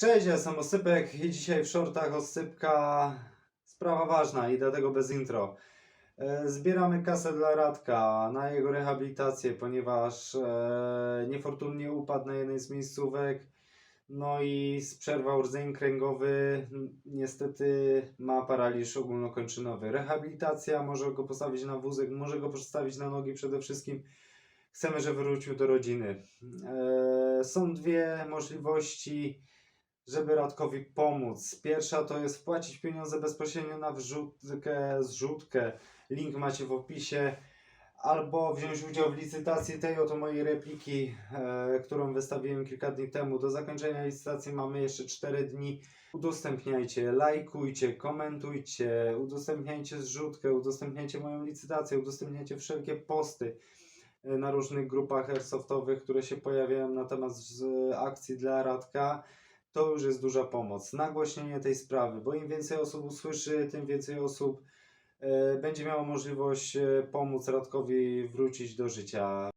Cześć, ja jestem Osypek i dzisiaj w shortach Osypka sprawa ważna i dlatego bez intro. E, Zbieramy kasę dla Radka na jego rehabilitację, ponieważ e, niefortunnie upadł na jednej z miejscówek, no i przerwał rdzeń kręgowy, niestety ma paraliż ogólnokończynowy. Rehabilitacja może go postawić na wózek, może go postawić na nogi przede wszystkim. Chcemy, żeby wrócił do rodziny. E, Są dwie możliwości żeby Radkowi pomóc. Pierwsza to jest wpłacić pieniądze bezpośrednio na wrzutkę, zrzutkę. Link macie w opisie. Albo wziąć udział w licytacji tej oto mojej repliki, e, którą wystawiłem kilka dni temu. Do zakończenia licytacji mamy jeszcze 4 dni. Udostępniajcie, lajkujcie, komentujcie, udostępniajcie zrzutkę, udostępniajcie moją licytację, udostępniajcie wszelkie posty e, na różnych grupach airsoftowych, które się pojawiają na temat z akcji dla Radka to już jest duża pomoc. Nagłośnienie tej sprawy, bo im więcej osób usłyszy, tym więcej osób e, będzie miało możliwość e, pomóc Radkowi wrócić do życia.